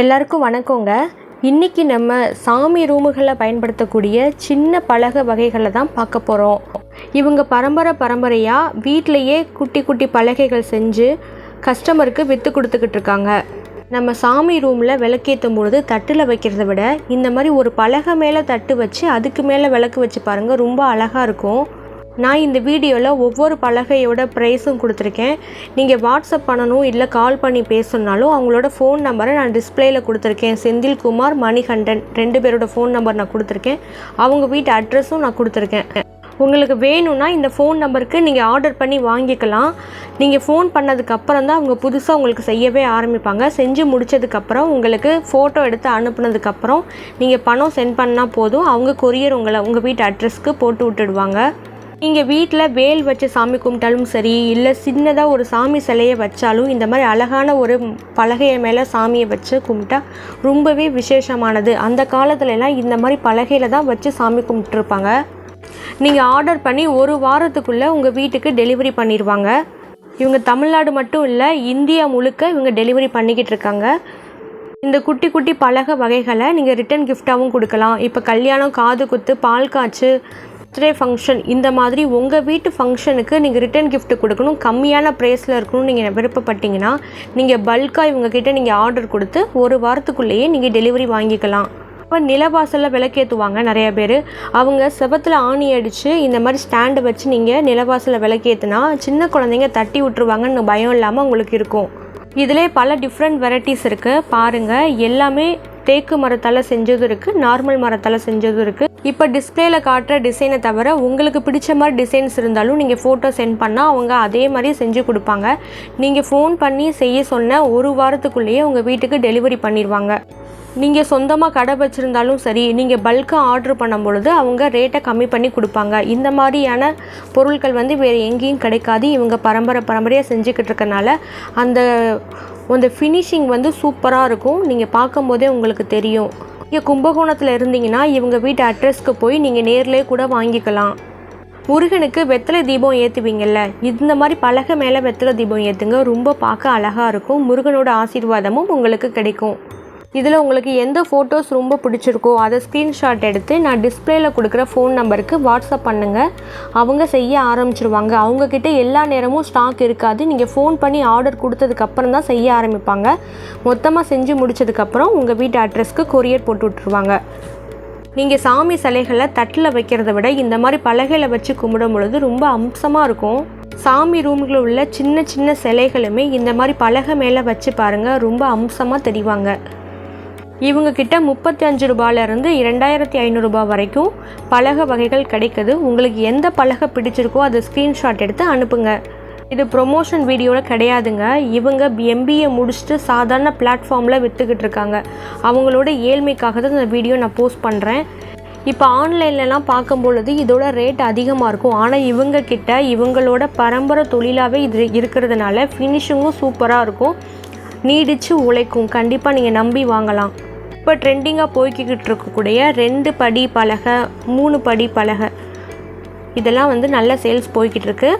எல்லாருக்கும் வணக்கங்க. இன்றைக்கி நம்ம சாமி ரூமுகளில் பயன்படுத்தக்கூடிய சின்ன பலகை வகைகளை தான் பார்க்க போகிறோம் இவங்க பரம்பரை பரம்பரையாக வீட்டிலையே குட்டி குட்டி பலகைகள் செஞ்சு கஸ்டமருக்கு விற்று கொடுத்துக்கிட்டு இருக்காங்க. நம்ம சாமி ரூமில் விளக்கேற்றும் பொழுது தட்டில் வைக்கிறத விட இந்த மாதிரி ஒரு பலகை மேலே தட்டு வச்சு அதுக்கு மேலே விளக்கு வச்சு பாருங்கள் ரொம்ப அழகாக இருக்கும். நான் இந்த வீடியோவில் ஒவ்வொரு பலகையோட ப்ரைஸும் கொடுத்துருக்கேன். நீங்கள் வாட்ஸ்அப் பண்ணணும் இல்லை கால் பண்ணி பேசணுன்னாலும் அவங்களோட ஃபோன் நம்பரை நான் டிஸ்பிளேயில் கொடுத்துருக்கேன். செந்தில்குமார் மணிகண்டன் ரெண்டு பேரோட ஃபோன் நம்பர் நான் கொடுத்துருக்கேன். அவங்க வீட்டு அட்ரஸும் நான் கொடுத்துருக்கேன். உங்களுக்கு வேணும்னா இந்த ஃபோன் நம்பருக்கு நீங்கள் ஆர்டர் பண்ணி வாங்கிக்கலாம். நீங்கள் ஃபோன் பண்ணதுக்கப்புறம் தான் அவங்க புதுசாக உங்களுக்கு செய்யவே ஆரம்பிப்பாங்க. செஞ்சு முடிச்சதுக்கப்புறம் உங்களுக்கு ஃபோட்டோ எடுத்து அனுப்புனதுக்கப்புறம் நீங்கள் பணம் சென்ட் பண்ணால் போதும். அவங்க கொரியர் உங்களை உங்கள் வீட்டு அட்ரஸ்க்கு போட்டு விட்டுடுவாங்க. நீங்கள் வீட்டில் வேல் வச்சு சாமி கும்பிட்டாலும் சரி இல்லை சின்னதாக ஒரு சாமி சிலையை வச்சாலும் இந்த மாதிரி அழகான ஒரு பலகையை மேலே சாமியை வச்சு கும்பிட்டா ரொம்பவே விசேஷமானது. அந்த காலத்துலலாம் இந்த மாதிரி பலகையில் தான் வச்சு சாமி கும்பிட்டுருப்பாங்க. நீங்கள் ஆர்டர் பண்ணி ஒரு வாரத்துக்குள்ளே உங்கள் வீட்டுக்கு டெலிவரி பண்ணிடுவாங்க இவங்க தமிழ்நாடு மட்டும் இல்லை இந்தியா முழுக்க இவங்க டெலிவரி பண்ணிக்கிட்டு இருக்காங்க. இந்த குட்டி குட்டி பலகை வகைகளை நீங்கள் ரிட்டன் கிஃப்டாகவும் கொடுக்கலாம். இப்போ கல்யாணம் காது குத்து பால் காய்ச்சு பர்த்டே ஃபங்க்ஷன் இந்த மாதிரி உங்கள் வீட்டு ஃபங்க்ஷனுக்கு நீங்கள் ரிட்டன் கிஃப்ட் கொடுக்கணும். கம்மியான ப்ரைஸில் இருக்கணும்னு நீங்கள் விருப்பப்பட்டீங்கன்னா நீங்கள் பல்காக இவங்கக்கிட்ட நீங்கள் ஆர்டர் கொடுத்து ஒரு வாரத்துக்குள்ளேயே நீங்கள் டெலிவரி வாங்கிக்கலாம். இப்போ நிலவாசலில் விளக்கேற்றுவாங்க நிறைய பேர். அவங்க செவத்தில் ஆணி அடித்து இந்த மாதிரி ஸ்டாண்டை வச்சு நீங்கள் நிலவாசலில் விளக்கேற்றுனா சின்ன குழந்தைங்க தட்டி விட்டுருவாங்கன்னு பயம் இல்லாமல் உங்களுக்கு இருக்கும். இதிலே பல டிஃப்ரெண்ட் வெரைட்டிஸ் இருக்குது பாருங்கள் எல்லாமே தேக்கு மரத்தால் செஞ்சதும் இருக்குது நார்மல் மரத்தால் செஞ்சதும் இருக்குது இப்போ டிஸ்பிளேயில் காட்டுற டிசைனை தவிர உங்களுக்கு பிடிச்ச மாதிரி டிசைன்ஸ் இருந்தாலும் நீங்கள் ஃபோட்டோ சென்ட் பண்ணால் அவங்க அதே மாதிரி செஞ்சு கொடுப்பாங்க. நீங்கள் ஃபோன் பண்ணி செய்ய சொன்ன ஒரு வாரத்துக்குள்ளேயே உங்கள் வீட்டுக்கு டெலிவரி பண்ணிடுவாங்க நீங்கள் சொந்தமாக கடை வச்சுருந்தாலும் சரி நீங்கள் பல்காக ஆர்டர் பண்ணும் பொழுது அவங்க ரேட்டை கம்மி பண்ணி கொடுப்பாங்க. இந்த மாதிரியான பொருட்கள் வந்து வேறு எங்கேயும் கிடைக்காது. இவங்க பரம்பரை பரம்பரையாக செஞ்சுக்கிட்டு இருக்கனால அந்த அந்த ஃபினிஷிங் வந்து சூப்பராக இருக்கும். நீங்கள் பார்க்கும்போதே உங்களுக்கு தெரியும். நீங்கள் கும்பகோணத்தில் இருந்தீங்கன்னா இவங்க வீட்டு அட்ரஸ்க்கு போய் நீங்கள் நேர்லேயே கூட வாங்கிக்கலாம். முருகனுக்கு வெத்தலை தீபம் ஏற்றுவீங்கல்ல இந்த மாதிரி பலகை மேலே வெத்தலை தீபம் ஏற்றுங்க ரொம்ப பார்க்க அழகாக இருக்கும். முருகனோட ஆசீர்வாதமும் உங்களுக்கு கிடைக்கும். இதில் உங்களுக்கு எந்த ஃபோட்டோஸ் ரொம்ப பிடிச்சிருக்கோ அதை ஸ்க்ரீன்ஷாட் எடுத்து நான் டிஸ்பிளேயில் கொடுக்குற ஃபோன் நம்பருக்கு வாட்ஸ்அப் பண்ணுங்கள் அவங்க செய்ய ஆரம்பிச்சிருவாங்க. அவங்கக்கிட்ட எல்லா நேரமும் ஸ்டாக் இருக்காது. நீங்கள் ஃபோன் பண்ணி ஆர்டர் கொடுத்ததுக்கப்புறம் தான் செய்ய ஆரம்பிப்பாங்க. மொத்தமாக செஞ்சு முடிச்சதுக்கப்புறம் உங்கள் வீட்டு அட்ரஸ்க்கு கொரியர் போட்டு விட்ருவாங்க நீங்கள் சாமி சிலைகளை தட்டில் வைக்கிறத விட இந்த மாதிரி பலகையில் வச்சு கும்பிடும் பொழுது ரொம்ப அம்சமாக இருக்கும். சாமி ரூம்களில் உள்ள சின்ன சின்ன சிலைகளுமே இந்த மாதிரி பலகை மேலே வச்சு பாருங்கள் ரொம்ப அம்சமாக தெரிவாங்க. இவங்க கிட்ட முப்பத்தி அஞ்சு ரூபாயிலிருந்து இரண்டாயிரத்தி ஐநூறுரூபா வரைக்கும் பலகை வகைகள் கிடைக்குது. உங்களுக்கு எந்த பலகை பிடிச்சிருக்கோ அதை ஸ்க்ரீன்ஷாட் எடுத்து அனுப்புங்க. இது ப்ரொமோஷன் வீடியோவில் கிடையாதுங்க. இவங்க எம்பிஏ முடிச்சுட்டு சாதாரண பிளாட்ஃபார்மில் விற்றுக்கிட்டு இருக்காங்க. அவங்களோட ஏழ்மைக்காக தான் இந்த வீடியோ நான் போஸ்ட் பண்ணுறேன் இப்போ ஆன்லைன்லலாம் பார்க்கும் பொழுது இதோட ரேட் அதிகமாக இருக்கும். ஆனால் இவங்க கிட்ட இவங்களோட பரம்பரை தொழிலாகவே இது இருக்கிறதுனால ஃபினிஷிங்கும் சூப்பராக இருக்கும். நீடிச்சு உழைக்கும். கண்டிப்பாக நீங்கள் நம்பி வாங்கலாம். இப்போ ட்ரெண்டிங்காக போய்க்கிட்டு இருக்கக்கூடிய ரெண்டு படி பலகை மூணு படி பலகை. இதெல்லாம் வந்து நல்ல சேல்ஸ் போய்கிட்டு இருக்கு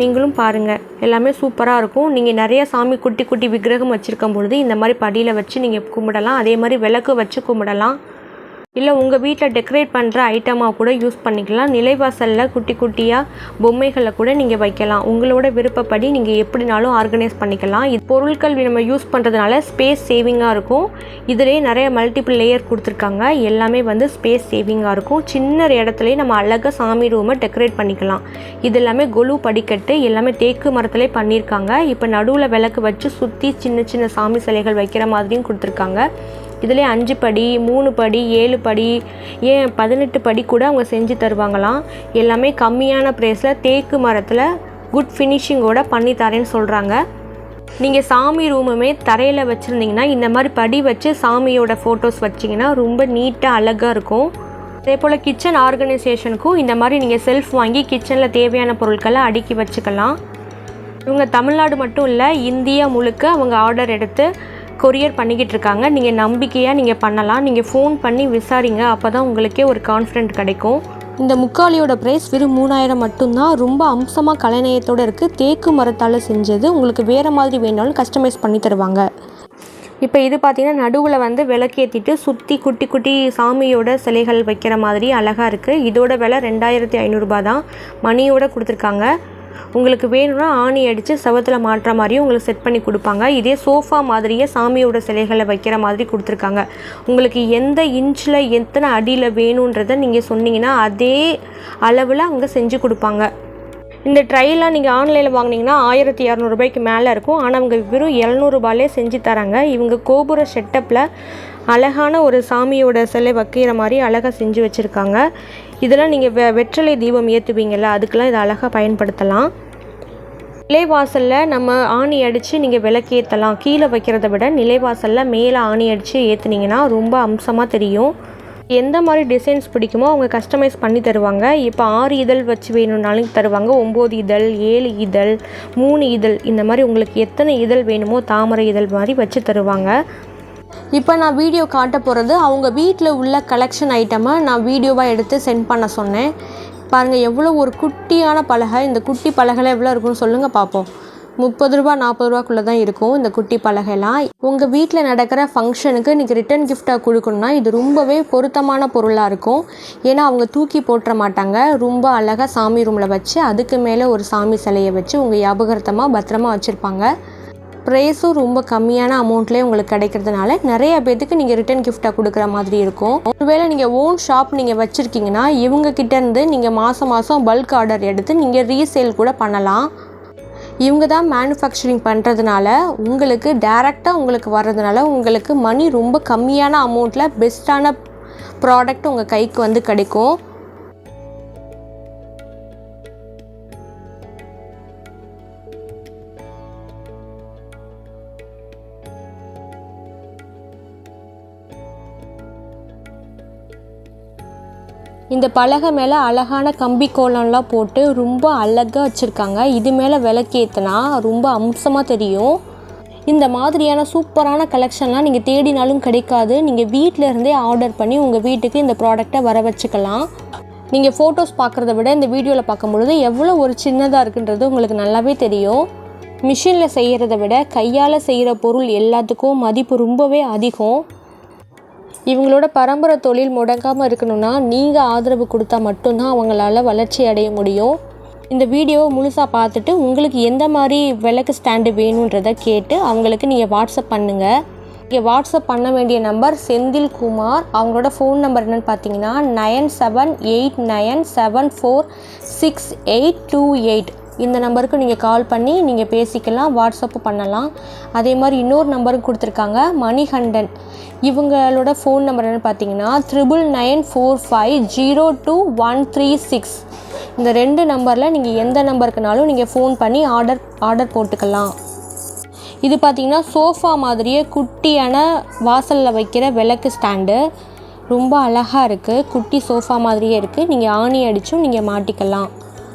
நீங்களும் பாருங்கள் எல்லாமே சூப்பராக இருக்கும். நீங்கள் நிறைய சாமி குட்டி குட்டி விக்கிரகம் வச்சுருக்கும் பொழுது இந்த மாதிரி படியில் வச்சு நீங்கள் கும்பிடலாம். அதே மாதிரி விளக்கு வச்சு கும்பிடலாம். இல்லை உங்கள் வீட்டில் டெக்கரேட் பண்ணுற ஐட்டமாக கூட யூஸ் பண்ணிக்கலாம். நிலைவாசலில் குட்டி குட்டியாக பொம்மைகளை கூட நீங்கள் வைக்கலாம். உங்களோட விருப்பப்படி நீங்கள் எப்படினாலும் ஆர்கனைஸ் பண்ணிக்கலாம். இது பொருட்கள் நம்ம யூஸ் பண்ணுறதுனால ஸ்பேஸ் சேவிங்காக இருக்கும். இதிலே நிறைய மல்டிபிள் லேயர் கொடுத்துருக்காங்க. எல்லாமே வந்து ஸ்பேஸ் சேவிங்காக இருக்கும். சின்ன இடத்துலையே நம்ம அழகாக சாமி ரூமை டெக்கரேட் பண்ணிக்கலாம். இது எல்லாமே கொலு படிக்கட்டு எல்லாமே தேக்கு மரத்துலேயே பண்ணியிருக்காங்க. இப்போ நடுவில் விளக்கு வச்சு சுற்றி சின்ன சின்ன சாமி சிலைகள் வைக்கிற மாதிரியும் கொடுத்துருக்காங்க. இதிலே அஞ்சு படி மூணு படி ஏழு படி ஏன் பதினெட்டு படி கூட அவங்க செஞ்சு தருவாங்களாம். எல்லாமே கம்மியான ப்ரைஸில் தேக்கு மரத்தில் குட் ஃபினிஷிங்கோட பண்ணி தரேன்னு சொல்கிறாங்க நீங்கள் சாமி ரூமுமே தரையில் வச்சுருந்தீங்கன்னா இந்த மாதிரி படி வச்சு சாமியோட ஃபோட்டோஸ் வச்சிங்கன்னா ரொம்ப நீட்டாக அழகாக இருக்கும். அதே போல் கிச்சன் ஆர்கனைசேஷனுக்கும் இந்த மாதிரி நீங்கள் செல்ஃப் வாங்கி கிச்சனில் தேவையான பொருட்களை அடுக்கி வச்சுக்கலாம். இவங்க தமிழ்நாடு மட்டும் இல்லை இந்தியா முழுக்க அவங்க ஆர்டர் எடுத்து கொரியர் பண்ணிக்கிட்டு இருக்காங்க நீங்கள் நம்பிக்கையாக நீங்கள் பண்ணலாம். நீங்கள் ஃபோன் பண்ணி விசாரிங்க. அப்போ தான் உங்களுக்கே ஒரு கான்ஃபிடென்ட் கிடைக்கும். இந்த முக்காலியோட ப்ரைஸ் வெறும் மூணாயிரம் மட்டும்தான். ரொம்ப அம்சமாக கலைநயத்தோடு இருக்குது தேக்கு மரத்தால் செஞ்சது. உங்களுக்கு வேறு மாதிரி வேணாலும் கஸ்டமைஸ் பண்ணி தருவாங்க. இப்போ இது பார்த்தீங்கன்னா நடுவில் வந்து விளக்கேற்றிட்டு சுற்றி குட்டி குட்டி சாமியோட சிலைகள் வைக்கிற மாதிரி அழகாக இருக்குது இதோட விலை ரெண்டாயிரத்தி ஐநூறுரூபா தான். மணியோட கொடுத்துருக்காங்க. உங்களுக்கு வேணும்னா ஆணி அடித்து செவத்தில் மாட்டுற மாதிரியும் உங்களுக்கு செட் பண்ணி கொடுப்பாங்க. இதே சோஃபா மாதிரியே சாமியோட சிலைகளை வைக்கிற மாதிரி கொடுத்துருக்காங்க. உங்களுக்கு எந்த இன்ச்சில் எத்தனை அடியில் வேணுன்றதை நீங்கள் சொன்னீங்கன்னா அதே அளவில் அங்கே செஞ்சு கொடுப்பாங்க. இந்த ட்ரைலாம் நீங்கள் ஆன்லைனில் வாங்கினீங்கன்னா ஆயிரத்தி இரநூறுபாய்க்கு மேலே இருக்கும். ஆனால் அவங்க வெறும் எழுநூறுபாலே செஞ்சு தராங்க. இவங்க கோபுர செட்டப்பில் அழகான ஒரு சாமியோட சிலை வைக்கிற மாதிரி அழகாக செஞ்சு வச்சுருக்காங்க. இதெல்லாம் நீங்கள் வெ வெற்றலை தீபம் ஏற்றுவீங்கள்ல அதுக்கெல்லாம் இதை அழகாக பயன்படுத்தலாம். நிலைவாசலில் நம்ம ஆணி அடித்து நீங்கள் விளக்கேற்றலாம் கீழே வைக்கிறத விட நிலைவாசலில் மேலே ஆணி அடித்து ஏற்றுனீங்கன்னா ரொம்ப அம்சமாக தெரியும். எந்த மாதிரி டிசைன்ஸ் பிடிக்குமோ அவங்க கஸ்டமைஸ் பண்ணி தருவாங்க. இப்போ ஆறு இதழ் வச்சு வேணும்னாலும் தருவாங்க. ஒம்பது இதழ் ஏழு இதழ் மூணு இதழ் இந்த மாதிரி உங்களுக்கு எத்தனை இதழ் வேணுமோ தாமரை இதழ் மாதிரி வச்சு தருவாங்க. இப்போ நான் வீடியோ காட்ட போகிறது அவங்க வீட்டில் உள்ள கலெக்ஷன் ஐட்டமை நான் வீடியோவாக எடுத்து சென்ட் பண்ண சொன்னேன். பாருங்கள் எவ்வளோ ஒரு குட்டியான பலகை. இந்த குட்டி பலகைலாம் எவ்வளோ இருக்குன்னு சொல்லுங்கள் பார்ப்போம் முப்பது ரூபா நாற்பது ரூபாக்குள்ளே தான் இருக்கும் இந்த குட்டி பலகைலாம். உங்கள் வீட்டில் நடக்கிற ஃபங்க்ஷனுக்கு நீங்கள் ரிட்டன் கிஃப்டாக கொடுக்கணுன்னா இது ரொம்பவே பொருத்தமான பொருளாக இருக்கும். ஏன்னா அவங்க தூக்கி போட்டுற மாட்டாங்க. ரொம்ப அழகாக சாமி ரூமில் வச்சு அதுக்கு மேலே ஒரு சாமி சிலையை வச்சு உங்கள் ஞாபகார்த்தமாக பத்திரமா வச்சுருப்பாங்க. ப்ரைஸும் ரொம்ப கம்மியான அமௌண்ட்லேயே உங்களுக்கு கிடைக்கிறதுனால நிறைய பேர்த்துக்கு நீங்கள் ரிட்டன் கிஃப்டாக கொடுக்குற மாதிரி இருக்கும். ஒருவேளை நீங்கள் ஓன் ஷாப் நீங்கள் வச்சுருக்கீங்கன்னா இவங்க கிட்டேருந்து நீங்கள் மாதம் மாதம் பல்க் ஆர்டர் எடுத்து நீங்கள் ரீசேல் கூட பண்ணலாம். இவங்க தான் மேனுஃபேக்சரிங் பண்ணுறதுனால உங்களுக்கு டேரெக்டாக உங்களுக்கு வர்றதுனால உங்களுக்கு மணி ரொம்ப கம்மியான அமௌண்ட்டில் பெஸ்ட்டான ப்ராடக்ட் உங்கள் கைக்கு வந்து கிடைக்கும். இந்த பலகை மேலே அழகான கம்பி கோலம்லாம் போட்டு ரொம்ப அழகாக வச்சுருக்காங்க. இது மேலே விளக்கேற்றினா ரொம்ப அம்சமாக தெரியும். இந்த மாதிரியான சூப்பரான கலெக்ஷன்லாம் நீங்கள் தேடினாலும் கிடைக்காது. நீங்கள் வீட்டில் இருந்தே ஆர்டர் பண்ணி உங்கள் வீட்டுக்கு இந்த ப்ராடக்டை வர வச்சுக்கலாம். நீங்கள் ஃபோட்டோஸ் பார்க்குறத விட இந்த வீடியோவில் பார்க்கும்பொழுது எவ்வளோ ஒரு சின்னதாக இருக்குன்றது உங்களுக்கு நல்லாவே தெரியும். மிஷினில் செய்கிறத விட கையால் செய்கிற பொருள் எல்லாத்துக்கும் மதிப்பு ரொம்பவே அதிகம். இவங்களோட பரம்பரை தொழில் முடங்காமல் இருக்கணும்னா நீங்கள் ஆதரவு கொடுத்தா மட்டும்தான் அவங்களால வளர்ச்சி அடைய முடியும். இந்த வீடியோவை முழுசாக பார்த்துட்டு உங்களுக்கு எந்த மாதிரி விளக்கு ஸ்டாண்டு வேணுன்றதை கேட்டு அவங்களுக்கு நீங்கள் வாட்ஸ்அப் பண்ணுங்கள் இங்கே வாட்ஸ்அப் பண்ண வேண்டிய நம்பர் செந்தில் குமார். அவங்களோட ஃபோன் நம்பர் என்னென்னு பார்த்தீங்கன்னா nine seven eight nine seven four six eight two eight. இந்த நம்பருக்கு நீங்கள் கால் பண்ணி நீங்கள் பேசிக்கலாம் வாட்ஸ்அப்பு பண்ணலாம். அதே மாதிரி இன்னொரு நம்பரும் கொடுத்துருக்காங்க மணிகண்டன். இவங்களோட ஃபோன் நம்பர் என்னென்னு பார்த்தீங்கன்னா triple nine four five zero two one three six இந்த ரெண்டு நம்பரில் நீங்கள் எந்த நம்பருக்குனாலும் நீங்கள் ஃபோன் பண்ணி ஆர்டர் ஆர்டர் போட்டுக்கலாம். இது பார்த்தீங்கன்னா சோஃபா மாதிரியே குட்டியான வாசலில் வைக்கிற விளக்கு ஸ்டாண்டு ரொம்ப அழகாக இருக்குது குட்டி சோஃபா மாதிரியே இருக்குது நீங்கள் ஆணி அடித்தும் நீங்கள் மாட்டிக்கலாம்.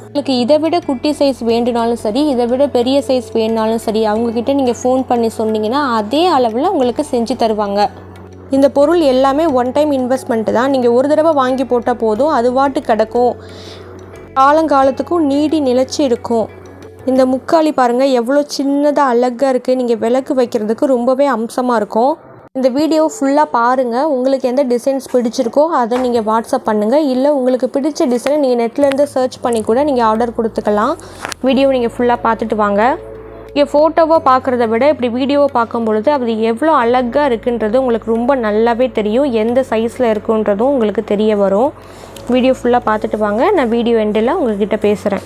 உங்களுக்கு இதை விட குட்டி சைஸ் வேண்டுனாலும் சரி இதை விட பெரிய சைஸ் வேணுனாலும் சரி அவங்கக்கிட்ட நீங்கள் ஃபோன் பண்ணி சொன்னீங்கன்னா அதே அளவில் உங்களுக்கு செஞ்சு தருவாங்க. இந்த பொருள் எல்லாமே ஒன் டைம் இன்வெஸ்ட்மெண்ட்டு தான். நீங்கள் ஒரு தடவை வாங்கி போட்டால் போதும் அது வாட்டு கிடக்கும். காலங்காலத்துக்கும் நீடி நிலைச்சி இருக்கும். இந்த முக்காளி பாருங்கள் எவ்வளோ சின்னதாக அழகாக இருக்குது நீங்கள் விளக்கு வைக்கிறதுக்கு ரொம்பவே அம்சமாக இருக்கும். இந்த வீடியோ ஃபுல்லாக பாருங்கள் உங்களுக்கு எந்த டிசைன்ஸ் பிடிச்சிருக்கோ அதை நீங்கள் வாட்ஸ்அப் பண்ணுங்கள் இல்லை உங்களுக்கு பிடிச்ச டிசைனை நீங்கள் நெட்லேருந்து சர்ச் பண்ணி கூட நீங்கள் ஆர்டர் கொடுத்துக்கலாம். வீடியோ நீங்கள் ஃபுல்லாக பார்த்துட்டு வாங்க. இங்கே ஃபோட்டோவாக பார்க்குறத விட இப்படி வீடியோவை பார்க்கும் பொழுது அது எவ்வளோ அழகாக இருக்குன்றது உங்களுக்கு ரொம்ப நல்லாவே தெரியும். எந்த சைஸில் இருக்குன்றதும் உங்களுக்கு தெரிய வரும். வீடியோ ஃபுல்லாக பார்த்துட்டு வாங்க. நான் வீடியோ எண்டில் உங்கள்கிட்ட பேசுகிறேன்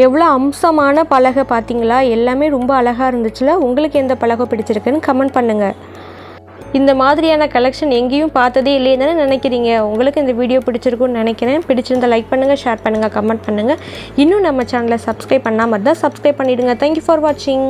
எவ்வளோ அம்சமான பலகை பார்த்தீங்களா? எல்லாமே ரொம்ப அழகாக இருந்துச்சுல? உங்களுக்கு எந்த பலகை பிடிச்சிருக்குன்னு கமெண்ட் பண்ணுங்கள் இந்த மாதிரியான கலெக்ஷன் எங்கேயும் பார்த்ததே இல்லையே தானே நினைக்கிறீங்க? உங்களுக்கு இந்த வீடியோ பிடிச்சிருக்குன்னு நினைக்கிறேன். பிடிச்சிருந்தா லைக் பண்ணுங்கள் ஷேர் பண்ணுங்கள் கமெண்ட் பண்ணுங்கள் இன்னும் நம்ம சேனலை சப்ஸ்கிரைப் பண்ணாமல் தான் சப்ஸ்கிரைப் பண்ணிவிடுங்க தேங்க்யூ ஃபார் வாட்சிங்